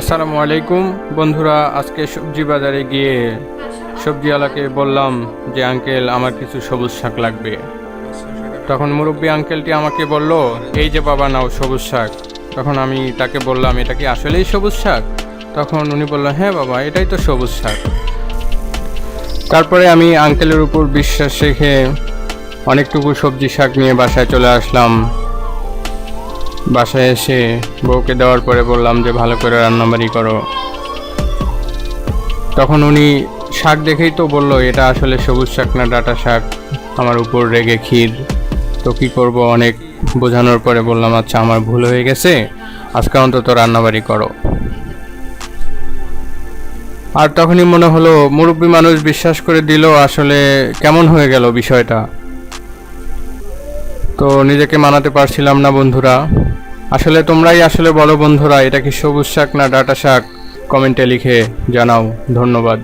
আসসালামু আলাইকুম। বন্ধুরা, আজকে সবজি বাজারে গিয়ে সবজিওয়ালাকে বললাম যে, আঙ্কেল, আমার কিছু সবুজ শাক লাগবে। তখন মুরব্বী আঙ্কেলটি আমাকে বলল, এই যে বাবা, নাও সবুজ শাক। তখন আমি তাকে বললাম, এটা কি আসলেই সবুজ শাক? তখন উনি বলল হ্যাঁ বাবা, এটাই তো সবুজ শাক। তারপরে আমি আঙ্কেলের উপর বিশ্বাস রেখে অনেকটুকু সবজি শাক নিয়ে বাসায় চলে আসলাম। বাসায় এসে বউকে দেওয়ার পরে বললাম যে, ভালো করে রান্নাবাড়ি করো। তখন উনি শাক দেখেই তো বলল, এটা আসলে সবুজ শাক না ডাটা শাক? আমার উপর রেগে ক্ষীর। তো কি করব? অনেক বোঝানোর পরে বললাম আচ্ছা আমার ভুল হয়ে গেছে। আজকে অন্তত রান্নাবাড়ি করো। আর তখনই মনে হলো, মুরব্বী মানুষ বিশ্বাস করে দিল, আসলে কেমন হয়ে গেল বিষয়টা? তো নিজেকে মানাতে পারছিলাম না বন্ধুরা। আসলে তোমরাই আসলে বলো বন্ধুরা, এটা কি সবুজ শাক না ডাটা শাক? কমেন্টে লিখে জানাও। ধন্যবাদ।